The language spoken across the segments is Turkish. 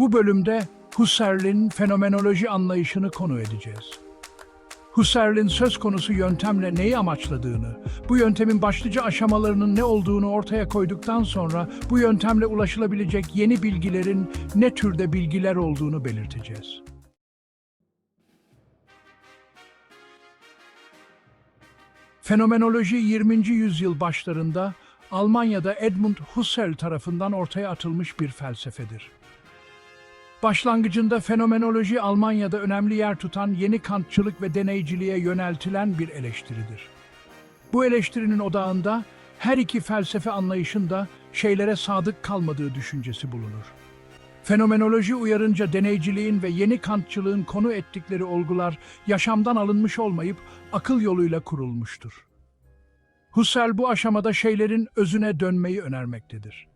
Bu bölümde Husserl'in fenomenoloji anlayışını konu edeceğiz. Husserl'in söz konusu yöntemle neyi amaçladığını, bu yöntemin başlıca aşamalarının ne olduğunu ortaya koyduktan sonra bu yöntemle ulaşılabilecek yeni bilgilerin ne türde bilgiler olduğunu belirteceğiz. Fenomenoloji 20. yüzyıl başlarında Almanya'da Edmund Husserl tarafından ortaya atılmış bir felsefedir. Başlangıcında fenomenoloji Almanya'da önemli yer tutan yeni kantçılık ve deneyciliğe yöneltilen bir eleştiridir. Bu eleştirinin odağında her iki felsefe anlayışında şeylere sadık kalmadığı düşüncesi bulunur. Fenomenoloji uyarınca deneyciliğin ve yeni kantçılığın konu ettikleri olgular yaşamdan alınmış olmayıp akıl yoluyla kurulmuştur. Husserl bu aşamada şeylerin özüne dönmeyi önermektedir.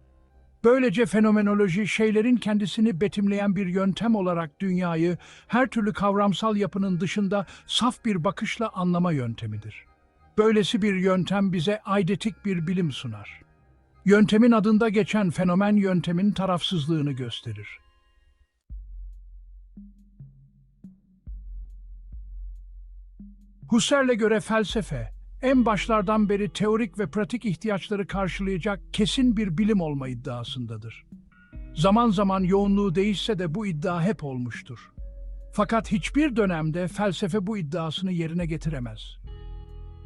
Böylece fenomenoloji şeylerin kendisini betimleyen bir yöntem olarak dünyayı her türlü kavramsal yapının dışında saf bir bakışla anlama yöntemidir. Böylesi bir yöntem bize aydetik bir bilim sunar. Yöntemin adında geçen fenomen yöntemin tarafsızlığını gösterir. Husserl'e göre felsefe, en başlardan beri teorik ve pratik ihtiyaçları karşılayacak kesin bir bilim olma iddiasındadır. Zaman zaman yoğunluğu değişse de bu iddia hep olmuştur. Fakat hiçbir dönemde felsefe bu iddiasını yerine getiremez.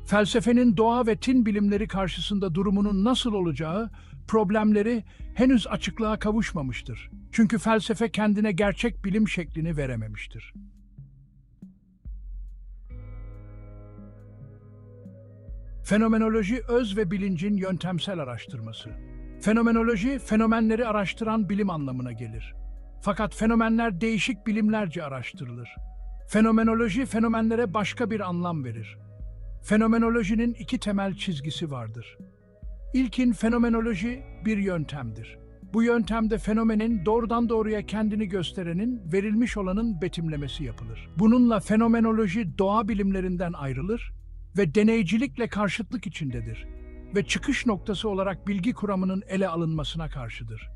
Felsefenin doğa ve tin bilimleri karşısında durumunun nasıl olacağı, problemleri henüz açıklığa kavuşmamıştır. Çünkü felsefe kendine gerçek bilim şeklini verememiştir. Fenomenoloji öz ve bilincin yöntemsel araştırması. Fenomenoloji, fenomenleri araştıran bilim anlamına gelir. Fakat fenomenler değişik bilimlerce araştırılır. Fenomenoloji, fenomenlere başka bir anlam verir. Fenomenolojinin iki temel çizgisi vardır. İlkin fenomenoloji bir yöntemdir. Bu yöntemde fenomenin doğrudan doğruya kendini gösterenin, verilmiş olanın betimlemesi yapılır. Bununla fenomenoloji doğa bilimlerinden ayrılır ve deneycilikle karşıtlık içindedir ve çıkış noktası olarak bilgi kuramının ele alınmasına karşıdır.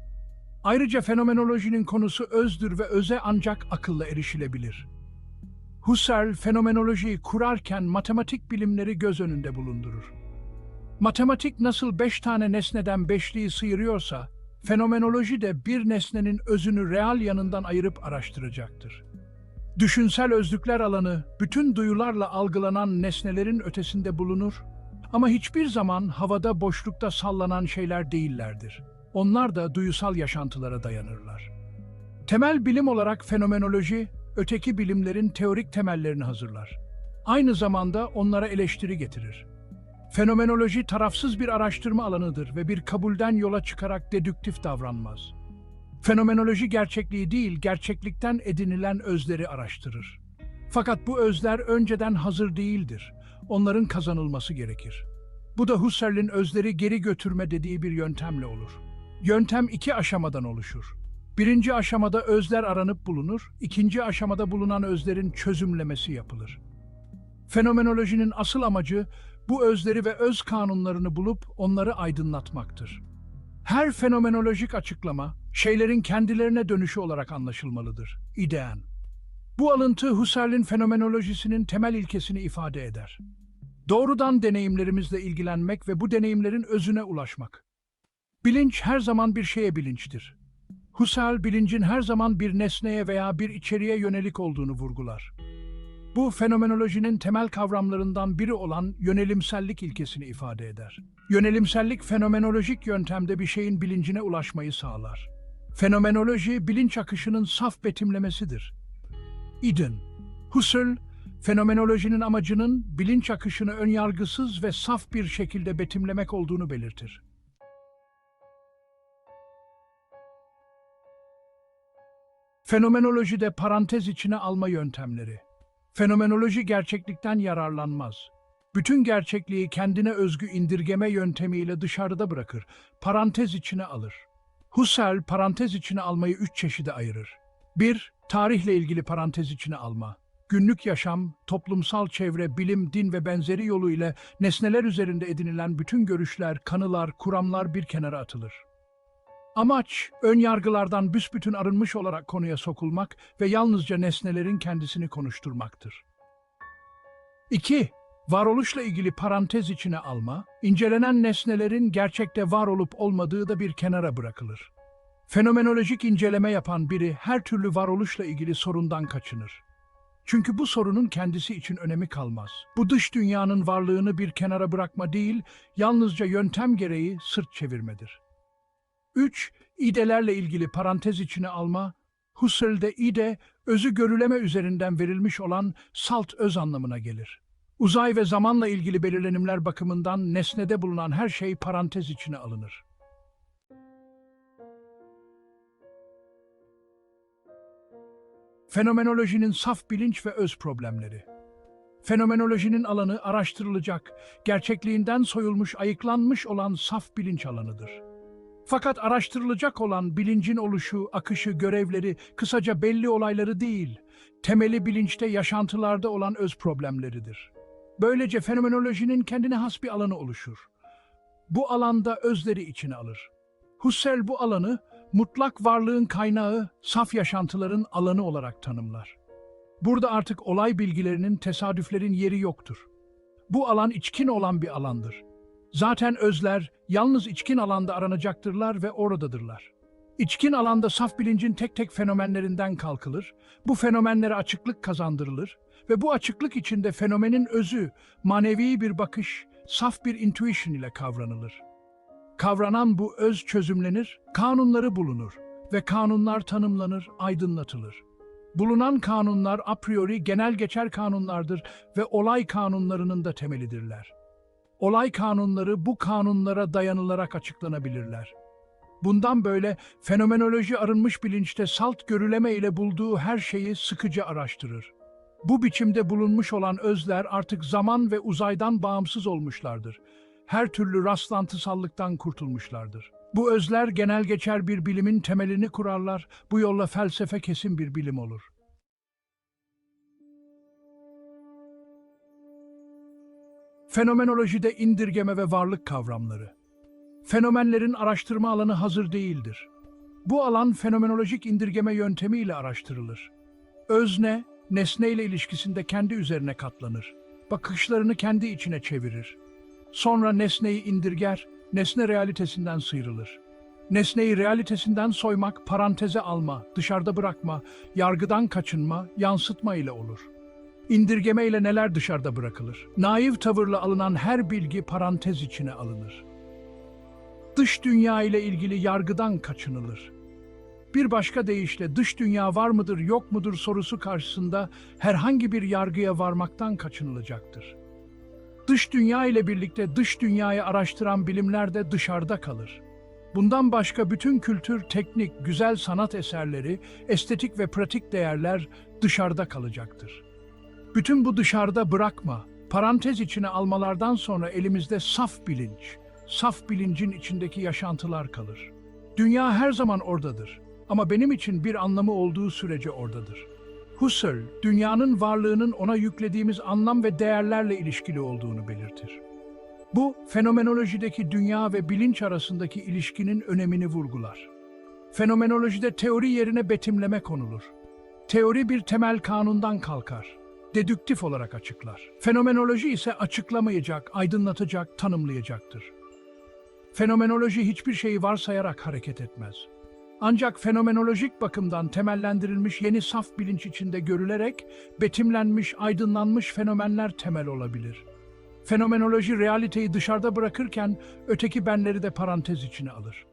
Ayrıca fenomenolojinin konusu özdür ve öze ancak akılla erişilebilir. Husserl fenomenolojiyi kurarken matematik bilimleri göz önünde bulundurur. Matematik nasıl beş tane nesneden beşliği sıyırıyorsa, fenomenoloji de bir nesnenin özünü real yanından ayırıp araştıracaktır. Düşünsel özlükler alanı, bütün duyularla algılanan nesnelerin ötesinde bulunur ama hiçbir zaman havada boşlukta sallanan şeyler değillerdir. Onlar da duyusal yaşantılara dayanırlar. Temel bilim olarak fenomenoloji, öteki bilimlerin teorik temellerini hazırlar. Aynı zamanda onlara eleştiri getirir. Fenomenoloji tarafsız bir araştırma alanıdır ve bir kabulden yola çıkarak dedüktif davranmaz. Fenomenoloji gerçekliği değil, gerçeklikten edinilen özleri araştırır. Fakat bu özler önceden hazır değildir. Onların kazanılması gerekir. Bu da Husserl'in özleri geri götürme dediği bir yöntemle olur. Yöntem iki aşamadan oluşur. Birinci aşamada özler aranıp bulunur, ikinci aşamada bulunan özlerin çözümlemesi yapılır. Fenomenolojinin asıl amacı bu özleri ve öz kanunlarını bulup onları aydınlatmaktır. Her fenomenolojik açıklama, şeylerin kendilerine dönüşü olarak anlaşılmalıdır. İdean. Bu alıntı Husserl'in fenomenolojisinin temel ilkesini ifade eder. Doğrudan deneyimlerimizle ilgilenmek ve bu deneyimlerin özüne ulaşmak. Bilinç her zaman bir şeye bilinçtir. Husserl bilincin her zaman bir nesneye veya bir içeriğe yönelik olduğunu vurgular. Bu fenomenolojinin temel kavramlarından biri olan yönelimsellik ilkesini ifade eder. Yönelimsellik fenomenolojik yöntemde bir şeyin bilincine ulaşmayı sağlar. Fenomenoloji bilinç akışının saf betimlemesidir. Eden, Husserl, fenomenolojinin amacının bilinç akışını önyargısız ve saf bir şekilde betimlemek olduğunu belirtir. Fenomenolojide parantez içine alma yöntemleri. Fenomenoloji gerçeklikten yararlanmaz. Bütün gerçekliği kendine özgü indirgeme yöntemiyle dışarıda bırakır, parantez içine alır. Husserl parantez içine almayı üç çeşide ayırır. 1. Tarihle ilgili parantez içine alma. Günlük yaşam, toplumsal çevre, bilim, din ve benzeri yolu ile nesneler üzerinde edinilen bütün görüşler, kanılar, kuramlar bir kenara atılır. Amaç, ön yargılardan büsbütün arınmış olarak konuya sokulmak ve yalnızca nesnelerin kendisini konuşturmaktır. 2. Varoluşla ilgili parantez içine alma, incelenen nesnelerin gerçekte var olup olmadığı da bir kenara bırakılır. Fenomenolojik inceleme yapan biri her türlü varoluşla ilgili sorundan kaçınır. Çünkü bu sorunun kendisi için önemi kalmaz. Bu dış dünyanın varlığını bir kenara bırakma değil, yalnızca yöntem gereği sırt çevirmedir. 3. İdelerle ilgili parantez içine alma, Husserl'de ide, özü görüleme üzerinden verilmiş olan salt öz anlamına gelir. Uzay ve zamanla ilgili belirlenimler bakımından nesnede bulunan her şey parantez içine alınır. Fenomenolojinin saf bilinç ve öz problemleri. Fenomenolojinin alanı araştırılacak, gerçekliğinden soyulmuş, ayıklanmış olan saf bilinç alanıdır. Fakat araştırılacak olan bilincin oluşu, akışı, görevleri, kısaca belli olayları değil, temeli bilinçte, yaşantılarda olan öz problemleridir. Böylece fenomenolojinin kendine has bir alanı oluşur. Bu alanda özleri içine alır. Husserl bu alanı mutlak varlığın kaynağı, saf yaşantıların alanı olarak tanımlar. Burada artık olay bilgilerinin, tesadüflerin yeri yoktur. Bu alan içkin olan bir alandır. Zaten özler yalnız içkin alanda aranacaktırlar ve oradadırlar. İçkin alanda saf bilincin tek tek fenomenlerinden kalkılır, bu fenomenlere açıklık kazandırılır ve bu açıklık içinde fenomenin özü, manevi bir bakış, saf bir intuition ile kavranılır. Kavranan bu öz çözümlenir, kanunları bulunur ve kanunlar tanımlanır, aydınlatılır. Bulunan kanunlar a priori genel geçer kanunlardır ve olay kanunlarının da temelidirler. Olay kanunları bu kanunlara dayanılarak açıklanabilirler. Bundan böyle fenomenoloji arınmış bilinçte salt görüleme ile bulduğu her şeyi sıkıca araştırır. Bu biçimde bulunmuş olan özler artık zaman ve uzaydan bağımsız olmuşlardır. Her türlü rastlantısallıktan kurtulmuşlardır. Bu özler genel geçer bir bilimin temelini kurarlar, bu yolla felsefe kesin bir bilim olur. Fenomenolojide indirgeme ve varlık kavramları. Fenomenlerin araştırma alanı hazır değildir. Bu alan fenomenolojik indirgeme yöntemiyle araştırılır. Özne, nesneyle ilişkisinde kendi üzerine katlanır. Bakışlarını kendi içine çevirir. Sonra nesneyi indirger, nesne realitesinden sıyrılır. Nesneyi realitesinden soymak, paranteze alma, dışarıda bırakma, yargıdan kaçınma, yansıtma ile olur. İndirgeme ile neler dışarıda bırakılır? Naif tavırla alınan her bilgi parantez içine alınır. Dış dünya ile ilgili yargıdan kaçınılır. Bir başka deyişle dış dünya var mıdır yok mudur sorusu karşısında herhangi bir yargıya varmaktan kaçınılacaktır. Dış dünya ile birlikte dış dünyayı araştıran bilimler de dışarıda kalır. Bundan başka bütün kültür, teknik, güzel sanat eserleri, estetik ve pratik değerler dışarıda kalacaktır. Bütün bu dışarıda bırakma, parantez içine almalardan sonra elimizde saf bilinç, saf bilincin içindeki yaşantılar kalır. Dünya her zaman oradadır ama benim için bir anlamı olduğu sürece oradadır. Husserl, dünyanın varlığının ona yüklediğimiz anlam ve değerlerle ilişkili olduğunu belirtir. Bu, fenomenolojideki dünya ve bilinç arasındaki ilişkinin önemini vurgular. Fenomenolojide teori yerine betimleme konulur. Teori bir temel kanundan kalkar. Dedüktif olarak açıklar. Fenomenoloji ise açıklamayacak, aydınlatacak, tanımlayacaktır. Fenomenoloji hiçbir şeyi varsayarak hareket etmez. Ancak fenomenolojik bakımdan temellendirilmiş yeni saf bilinç içinde görülerek betimlenmiş, aydınlanmış fenomenler temel olabilir. Fenomenoloji realiteyi dışarıda bırakırken öteki benleri de parantez içine alır.